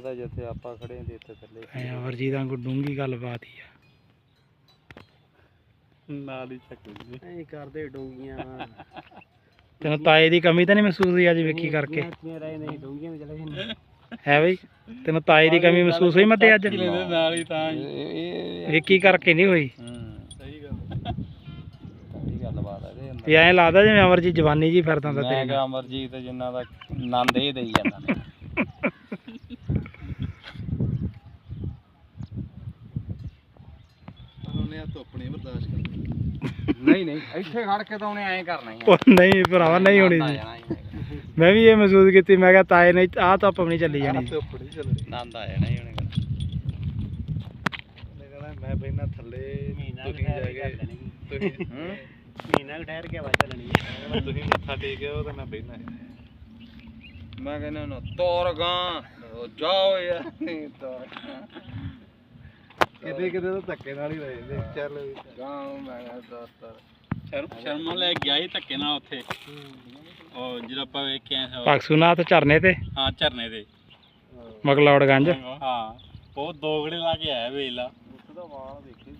ਲੱਗਦਾ ਜਿੱਥੇ ਆਪਾਂ ਖੜੇ ਹਾਂ ਤੇ ਇੱਥੇ ਥੱਲੇ। ਐ ਅਮਰਜੀਤ ਵਾਂਗੂ ਡੂੰਗੀ ਗੱਲਬਾਤ ਹੀ ਆ। ਨਾਲ ਹੀ ਚੱਕੂਗੀ ਐਂ ਕਰਦੇ ਡੋਂਗੀਆਂ ਤੈਨੂੰ ਤਾਏ ਦੀ ਕਮੀ ਤਾਂ ਨਹੀਂ ਮਹਿਸੂਸ ਹੋਈ ਅੱਜ ਵੇਖੀ ਕਰਕੇ? ਇੱਥੀਆਂ ਰਹੇ ਨਹੀਂ ਡੋਂਗੀਆਂ ਵੀ ਚਲੇ ਜਾਂਦੇ ਹੈ ਬਈ ਤੈਨੂੰ ਤਾਏ ਦੀ ਕਮੀ ਮਹਿਸੂਸ ਹੋਈ ਮਤੇ ਅੱਜ? ਨਾਲ ਹੀ ਤਾਂ ਇਹ ਵੇਖੀ ਕਰਕੇ ਨਹੀਂ ਹੋਈ? ਹੂੰ ਸਹੀ ਗੱਲ। ਸਹੀ ਗੱਲ ਬਾਤ ਹੈ ਇਹਦੇ ਅੰਦਰ। ਵੀ ਐਂ ਲੱਗਦਾ ਜਿਵੇਂ ਅਮਰਜੀਤ ਜਵਾਨੀ ਜੀ ਫਿਰਦਾ ਹੁੰਦਾ ਮੈਂ ਤੇਰੇ। ਕਿਹਾ ਅਮਰਜੀਤ ਜਿੰਨਾ ਦਾ ਆਨੰਦ ਇਹ ਦੇਈ ਜਾਂਦਾ। ਨੇ ਉਹਨੇ ਆ ਧੁੱਪ ਨਹੀਂ ਬਰਦਾਸ਼ਤ ਕਰਨੀ ਨਹੀਂ ਨਹੀਂ ਇੱਥੇ ਖੜ ਕੇ ਤਾਂ ਉਹਨੇ ਐਂ ਕਰਨਾ ਹੀ ਉਹ ਨਹੀਂ ਭਰਾਵਾ ਨਹੀਂ ਹੋਣੀ ਸੀ ਮੈਂ ਵੀ ਇਹ ਮਹਿਸੂਸ ਕੀਤੀ ਮੈਂ ਕਿਹਾ ਤਾਏ ਨੇ ਆਹ ਤਾਂ ਆਪਣੀ ਚੱਲੀ ਜਾਣੀ। ਸੀ। ਧੁੱਪ ਨਹੀਂ ਚੱਲਣੀ ਆਨੰਦ ਆ ਜਾਣਾ ਹੀ ਉਹਨੇ ਕਹਿਣਾ ਮੈਂ ਬੈਠਣਾ ਥੱਲੇ ਤੁਸੀਂ ਜਾ ਕੇ ਤੁਸੀਂ ਹੂੰ? ਮਹੀਨਾ ਕੁ ਠਹਿਰ ਕੇ ਆਵਾਜ਼ ਚੱਲਣੀ ਤੁਸੀਂ ਮੱਥਾ ਟੇਕਿਓ ਤੇ ਮੈਂ ਕਹਿੰਦਾ ਨਾ ਤੋਰ ਗਾਂ ਜਾਓ ਯਾਰ ਨਹੀਂ ਤੋਰ। ਕਿਤੇ ਕਿਤੇ ਤਾਂ ਧੱਕੇ ਨਾਲ ਹੀ ਰਹੇ ਨੇ ਚੱਲ ਗਾਂ ਮੈਂ ਤੋਰ ਸ਼ਰਮ ਲੈ ਗਿਆ ਹੀ ਧੱਕੇ ਨਾਲ ਉੱਥੇ। ਉਹ ਜਿਹੜਾ ਆਪਾਂ ਵੇਖਿਆ ਝਰਨੇ ਤੇ? ਹਾਂ ਝਰਨੇ ਦੇ ਮਕਲੌੜਗੰਜ ਹਾਂ ਉਹ ਦੋਗੜੇ ਲਾ ਕੇ ਆਇਆ ਵੇਲਾ ਉਸ ਦਾ ਵਾਲ ਦੇਖੀ